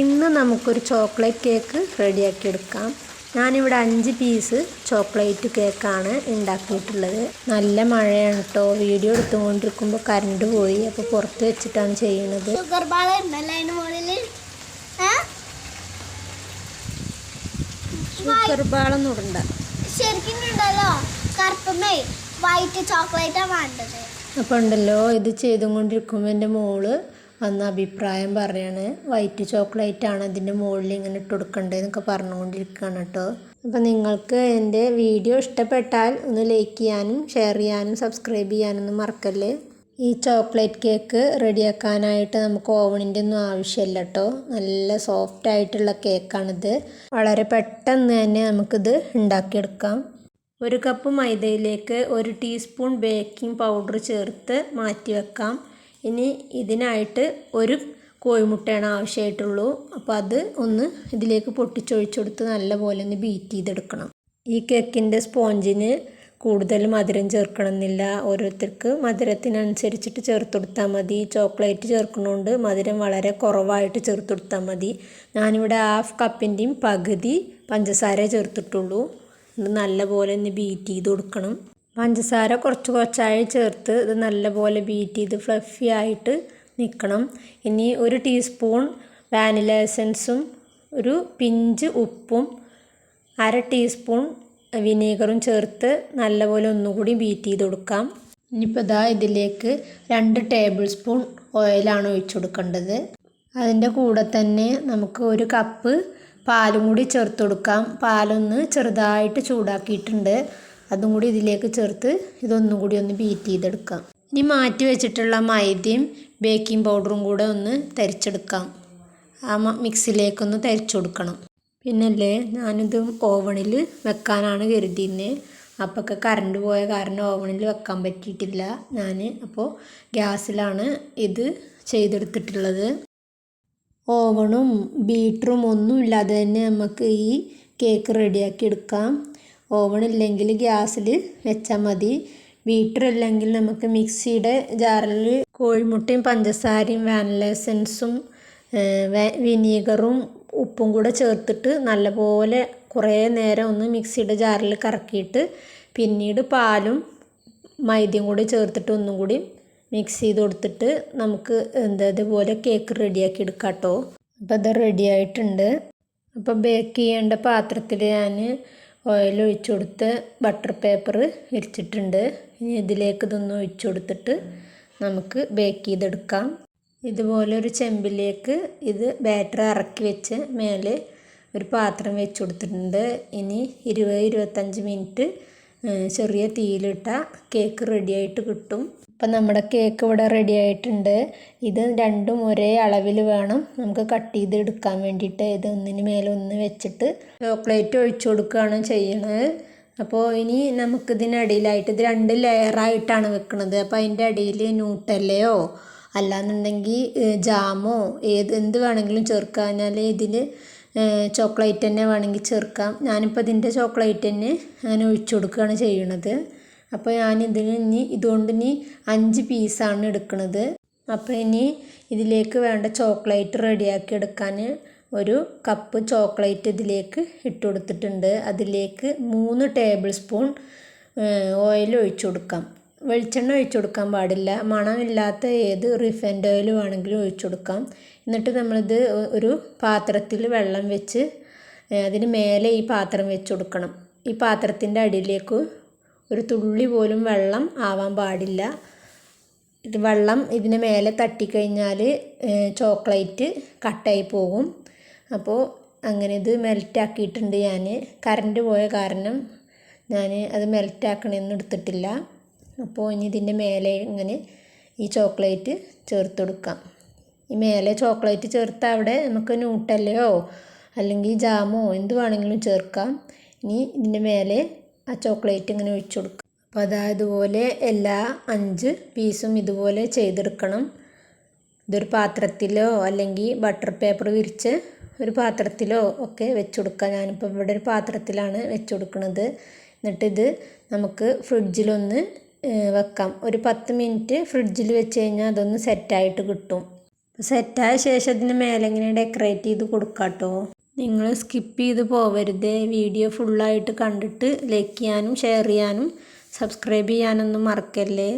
ഇന്ന് നമുക്കൊരു chocolate cake റെഡിയാക്കി എടുക്കാം ഞാനിവിടെ അഞ്ച് പീസ് ചോക്ലേറ്റ് കേക്കാണ് ഉണ്ടാക്കിയിട്ടുള്ളത്. നല്ല മഴയാണ് കേട്ടോ വീഡിയോ എടുത്തുകൊണ്ടിരിക്കുമ്പോൾ കറണ്ട് പോയി. അപ്പോൾ പുറത്ത് വെച്ചിട്ടാണ് ചെയ്യുന്നത്. ഷുഗർ ബാൾ ഉണ്ടല്ലോ ഇടണ്ട. ശരിക്കും കറുപ്പമേ വൈറ്റ് ചോക്ലേറ്റാണ് വേണ്ടത്. അപ്പോൾ ഉണ്ടല്ലോ. ഇത് ചെയ്തുകൊണ്ടിരിക്കുമ്പോൾ എന്റെ മോൾ വന്ന അഭിപ്രായം പറയാണ്. വൈറ്റ് ചോക്ലേറ്റ് ആണ് അതിന്റെ മുകളിൽ ഇങ്ങനെ ഇട്ട് കൊടുക്കേണ്ടതെന്നൊക്കെ പറഞ്ഞുകൊണ്ടിരിക്കുകയാണ് കേട്ടോ. അപ്പോൾ നിങ്ങൾക്ക് എന്റെ വീഡിയോ ഇഷ്ടപ്പെട്ടാൽ ഒന്ന് ലൈക്ക് ചെയ്യാനും ഷെയർ ചെയ്യാനും സബ്സ്ക്രൈബ് ചെയ്യാനൊന്നും മറക്കല്ലേ? ഈ ചോക്ലേറ്റ് കേക്ക് റെഡിയാക്കാനായിട്ട് നമുക്ക് ഓവണിന്റെ ഒന്നും ആവശ്യമില്ല കേട്ടോ. നല്ല സോഫ്റ്റ് ആയിട്ടുള്ള കേക്കാണിത് വളരെ പെട്ടെന്ന് തന്നെ നമുക്കിത് ഉണ്ടാക്കിയെടുക്കാം. ഒരു കപ്പ് മൈദയിലേക്ക് ഒരു ടീസ്പൂൺ ബേക്കിംഗ് പൗഡർ ചേർത്ത് മാറ്റി വെക്കാം ഇനി ഇതിനായിട്ട് ഒരു കോഴിമുട്ടയാണ് ആവശ്യമായിട്ടുള്ളൂ. അപ്പോൾ അത് ഒന്ന് ഇതിലേക്ക് പൊട്ടിച്ചൊഴിച്ചു കൊടുത്ത് നല്ലപോലെ ഒന്ന് ബീറ്റ് ചെയ്തെടുക്കണം. ഈ കേക്കിന്റെ സ്പോഞ്ചിന് കൂടുതൽ മധുരം ചേർക്കണമെന്നില്ല. ഓരോരുത്തർക്ക് മധുരത്തിനനുസരിച്ചിട്ട് ചേർത്ത് കൊടുത്താൽ മതി. ചോക്ലേറ്റ് ചേർക്കുന്നതുകൊണ്ട് മധുരം വളരെ കുറവായിട്ട് ചേർത്ത് കൊടുത്താൽ മതി. ഞാനിവിടെ ഹാഫ് കപ്പിന്റെയും പകുതി പഞ്ചസാര ചേർത്തിട്ടുള്ളൂ. ഇത് നല്ലപോലെ ഒന്ന് ബീറ്റ് ചെയ്ത് കൊടുക്കണം. പഞ്ചസാര കുറച്ച് കുറച്ചായി ചേർത്ത് ഇത് നല്ലപോലെ ബീറ്റ് ചെയ്ത് ഫ്ലഫി ആയിട്ട് നിൽക്കണം ഇനി ഒരു ടീസ്പൂൺ വാനില എസൻസും ഒരു പിഞ്ച് ഉപ്പും അര ടീസ്പൂൺ വിനീഗറും ചേർത്ത് നല്ലപോലെ ഒന്നുകൂടി ബീറ്റ് ചെയ്ത് കൊടുക്കാം. ഇനിയിപ്പോൾ ഇതാ ഇതിലേക്ക് രണ്ട് ടേബിൾ സ്പൂൺ ഓയിലാണ് ഒഴിച്ചു കൊടുക്കേണ്ടത്. അതിന്റെ കൂടെ തന്നെ നമുക്ക് ഒരു കപ്പ് പാലും കൂടി ചേർത്ത് കൊടുക്കാം. പാലൊന്ന് ചെറുതായിട്ട് ചൂടാക്കിയിട്ടുണ്ട്. അതും കൂടി ഇതിലേക്ക് ചേർത്ത് ഇതൊന്നും കൂടി ഒന്ന് ബീറ്റ് ചെയ്തെടുക്കാം. ഇനി മാറ്റി വെച്ചിട്ടുള്ള മൈദയും ബേക്കിംഗ് പൗഡറും കൂടെ ഒന്ന് തരിച്ചെടുക്കാം. ആ മിക്സിലേക്കൊന്ന് തരിച്ചു കൊടുക്കണം. പിന്നല്ലേ ഞാനിത് ഓവണിൽ വെക്കാനാണ് കരുതിയിരുന്നത് അപ്പോഴൊക്കെ കറണ്ട് പോയ കാരണം ഓവണിൽ വെക്കാൻ പറ്റിയിട്ടില്ല ഞാൻ അപ്പോൾ ഗ്യാസിലാണ് ഇത് ചെയ്തെടുത്തിട്ടുള്ളത്. ഓവണും ബീറ്ററും ഒന്നും ഇല്ലാതെ തന്നെ നമുക്ക് ഈ കേക്ക് റെഡിയാക്കി എടുക്കാം. ഓവൺ ഇല്ലെങ്കിൽ ഗ്യാസിൽ വെച്ചാൽ മതി. ബീറ്റർ ഇല്ലെങ്കിൽ നമുക്ക് മിക്സിയുടെ ജാറിൽ കോഴിമുട്ടയും പഞ്ചസാരയും വാനില എസൻസും വിനീഗറും ഉപ്പും കൂടെ ചേർത്തിട്ട് നല്ലപോലെ കുറേ നേരം ഒന്ന് മിക്സിയുടെ ജാറിൽ കറക്കിയിട്ട് പിന്നീട് പാലും മൈദയും കൂടി ചേർത്തിട്ട് ഒന്നും കൂടി മിക്സ് ചെയ്ത് കൊടുത്തിട്ട് നമുക്ക് എന്താ ഇതുപോലെ കേക്ക് റെഡിയാക്കി എടുക്കാം കേട്ടോ. അപ്പോൾ അത് റെഡി ആയിട്ടുണ്ട്. അപ്പോൾ ബേക്ക് ചെയ്യേണ്ട പാത്രത്തിൽ ഞാൻ ഓയിൽ ഒഴിച്ചു കൊടുത്ത് ബട്ടർ പേപ്പർ വിരിച്ചിട്ടുണ്ട് ഇനി ഇതിലേക്ക് ഇതൊന്ന് ഒഴിച്ചു കൊടുത്തിട്ട് നമുക്ക് ബേക്ക് ചെയ്തെടുക്കാം. ഇതുപോലെ ഒരു ചെമ്പിലേക്ക് ഇത് ബാറ്റർ ഇറക്കി വെച്ച് മേലെ ഒരു പാത്രം വെച്ച് കൊടുത്തിട്ടുണ്ട്. ഇനി ഇരുപത് ഇരുപത്തഞ്ച് മിനിറ്റ് ചെറിയ തീയിലിട്ട കേക്ക് റെഡിയായിട്ട് കിട്ടും. അപ്പം നമ്മുടെ കേക്ക് ഇവിടെ റെഡി ആയിട്ടുണ്ട്. ഇത് രണ്ടും ഒരേ അളവിൽ വേണം. നമുക്ക് കട്ട് ചെയ്ത് എടുക്കാൻ വേണ്ടിയിട്ട് ഇത് ഒന്നിന് മേലെ ഒന്ന് വെച്ചിട്ട് ചോക്ലേറ്റ് ഒഴിച്ചു കൊടുക്കുകയാണ് ചെയ്യണത് അപ്പോൾ ഇനി നമുക്കിതിനടിയിലായിട്ട് ഇത് രണ്ട് ലെയറായിട്ടാണ് വെക്കുന്നത് അപ്പോൾ അതിന്റെ അടിയിൽ ന്യൂട്ടല്ലയോ അല്ലാന്നുണ്ടെങ്കിൽ ജാമോ ഏത് എന്ത് വേണമെങ്കിലും ചേർക്കാഞ്ഞാൽ ഇതിൽ ചോക്ലേറ്റ് തന്നെ വേണമെങ്കിൽ ചേർക്കാം. ഞാനിപ്പോൾ ഇതിന്റെ ചോക്ലേറ്റ് തന്നെ അങ്ങനെ ഒഴിച്ചു കൊടുക്കുകയാണ് ചെയ്യണത്. അപ്പോൾ ഞാൻ ഇതിന് ഇനി ഇതുകൊണ്ട് ഇനി അഞ്ച് പീസാണ് എടുക്കുന്നത് അപ്പോൾ ഇനി ഇതിലേക്ക് വേണ്ട ചോക്ലേറ്റ് റെഡിയാക്കി എടുക്കാൻ ഒരു കപ്പ് ചോക്ലേറ്റ് ഇതിലേക്ക് ഇട്ട് കൊടുത്തിട്ടുണ്ട്. അതിലേക്ക് മൂന്ന് ടേബിൾ സ്പൂൺ ഓയിൽ ഒഴിച്ചു കൊടുക്കാം. വെളിച്ചെണ്ണ ഒഴിച്ചു കൊടുക്കാൻ പാടില്ല. മണമില്ലാത്ത ഏത് റിഫൈൻഡ് ഓയിൽ വേണമെങ്കിലും ഒഴിച്ചു കൊടുക്കാം. എന്നിട്ട് നമ്മളിത് ഒരു പാത്രത്തിൽ വെള്ളം വെച്ച് അതിന് മേലെ ഈ പാത്രം വെച്ച് കൊടുക്കണം. ഈ പാത്രത്തിന്റെ അടിയിലേക്ക് ഒരു തുള്ളി പോലും വെള്ളം ആവാൻ പാടില്ല. ഇത് വെള്ളം ഇതിന് മേലെ തട്ടിക്കഴിഞ്ഞാൽ ചോക്ലേറ്റ് കട്ടായി പോകും. അപ്പോൾ അങ്ങനെ ഇത് മെൽറ്റാക്കിയിട്ടുണ്ട് ഞാൻ കറണ്ട് പോയ കാരണം ഞാൻ അത് മെൽറ്റാക്കണമെന്ന് എടുത്തിട്ടില്ല. അപ്പോൾ ഇനി ഇതിന്റെ മേലെ ഇങ്ങനെ ഈ ചോക്ലേറ്റ് ചേർത്ത് കൊടുക്കാം ഈ മേലെ ചോക്ലേറ്റ് ചേർത്ത് അവിടെ നമുക്ക് ന്യൂട്ടല്ലയോ അല്ലെങ്കിൽ ജാമോ എന്ത് വേണമെങ്കിലും ചേർക്കാം. ഇനി ഇതിന്റെ മേലെ ആ ചോക്ലേറ്റ് ഇങ്ങനെ ഒഴിച്ചു കൊടുക്കാം അപ്പോൾ അതായതുപോലെ എല്ലാ അഞ്ച് പീസും ഇതുപോലെ ചെയ്തെടുക്കണം. ഇതൊരു പാത്രത്തിലോ അല്ലെങ്കിൽ ബട്ടർ പേപ്പർ വിരിച്ച് ഒരു പാത്രത്തിലോ ഒക്കെ വെച്ച് കൊടുക്കുക ഞാനിപ്പോൾ ഇവിടെ ഒരു പാത്രത്തിലാണ് വെച്ച് കൊടുക്കുന്നത് എന്നിട്ടിത് നമുക്ക് ഫ്രിഡ്ജിലൊന്ന് വെക്കാം. ഒരു പത്ത് മിനിറ്റ് ഫ്രിഡ്ജിൽ വെച്ച് കഴിഞ്ഞാൽ അതൊന്ന് സെറ്റായിട്ട് കിട്ടും. സെറ്റായ ശേഷം അതിന് മേലെ ഇങ്ങനെ ഡെക്കറേറ്റ് ചെയ്ത് കൊടുക്കാം കേട്ടോ നിങ്ങൾ സ്കിപ്പ് ചെയ്ത് പോവരുത്. വീഡിയോ ഫുള്ളായിട്ട് കണ്ടിട്ട് ലൈക്ക് ചെയ്യാനും ഷെയർ ചെയ്യാനും സബ്സ്ക്രൈബ് ചെയ്യാനൊന്നും മറക്കല്ലേ?